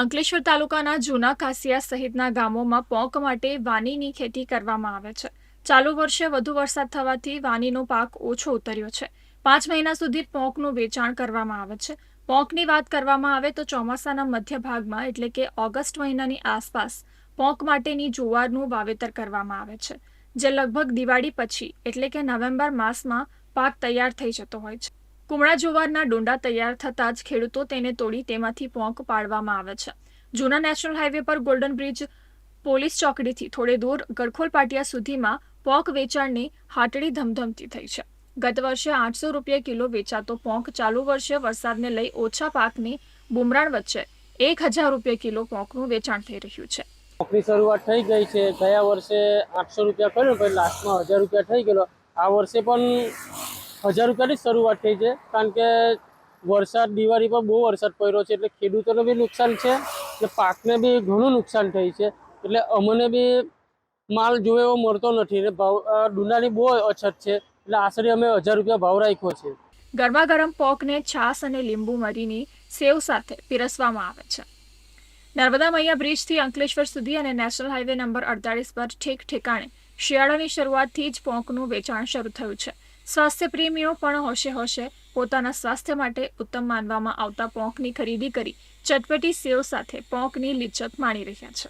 અંકલેશ્વર તાલુકાના જૂના કાસિયા સહિતના ગામોમાં પોંક માટે વાનીની ખેતી કરવામાં આવે છે. ચાલુ વર્ષે વધુ વરસાદ થવાથી વાનીનો પાક ઓછો ઉતર્યો છે. પાંચ મહિના સુધી પોંકનું વેચાણ કરવામાં આવે છે. પોંકની વાત કરવામાં આવે તો ચોમાસાના મધ્ય ભાગમાં એટલે કે ઓગસ્ટ મહિનાની આસપાસ પોંક માટેની જુવારનું વાવેતર કરવામાં આવે છે. જે લગભગ દિવાળી પછી એટલે કે નવેમ્બર માસમાં પાક તૈયાર થઈ જતો હોય છે. કુમળા જુવારના ડુંડા તૈયાર થતાં જ ખેડૂતો તેને તોડી તેમાંથી પોંક પાડવામાં આવે છે. જૂના નેશનલ હાઈવે પર ગોલ્ડન બ્રિજ પોલીસ ચોકડીથી થોડે દૂર ગડખોલ પાટિયા સુધીમાં પોંક વેચાણની હાટડી ધમધમતી થઈ છે. ગત વર્ષે આઠસો રૂપિયા કિલો વેચાતો પોંક ચાલુ વર્ષે વરસાદને લઈ ઓછા પાકની બુમરાણ વચ્ચે એક હજાર રૂપિયા કિલો પોંકનું વેચાણ થઈ રહ્યું છે. પોંકની શરૂઆત થઈ ગઈ છે. ગયા વર્ષે આઠસો રૂપિયા કર્યો, પછી લાસ્ટમાં હજાર રૂપિયા થઈ ગયેલો. આ વર્ષે પણ હજાર રૂપિયાની શરૂઆત થઈ છે. કારણ કે વરસાદ, દિવાળી પર બહુ વરસાદ પડ્યો છે. એટલે ખેડૂતોને બી નુકસાન છે. એટલે પાકને બી ઘણું નુકસાન થઈ છે. એટલે અમને બી માલ જોવે એવો મળતો નથી. ને ભાવ ડુંડાની બહુ અછત છે. એટલે આશરે અમે હજાર રૂપિયા ભાવ રાખ્યો છે. ગરમા ગરમ પોકને છાશ અને લીંબુ મરીની સેવ સાથે પીરસવામાં આવે છે. નર્મદા મૈયા બ્રિજથી અંકલેશ્વર સુધી અને નેશનલ હાઈવે નંબર અડતાલીસ પર ઠેક ઠેકાણે શિયાળાની શરૂઆતથી જ પોંકનું વેચાણ શરૂ થયું છે. સ્વાસ્થ્ય પ્રેમીઓ પણ હોશે હોશે પોતાના સ્વાસ્થ્ય માટે ઉત્તમ માનવામાં આવતા પોંકની ખરીદી કરી ચટપટી સેવ સાથે પોંકની લિચ્ચત માણી રહ્યા છે.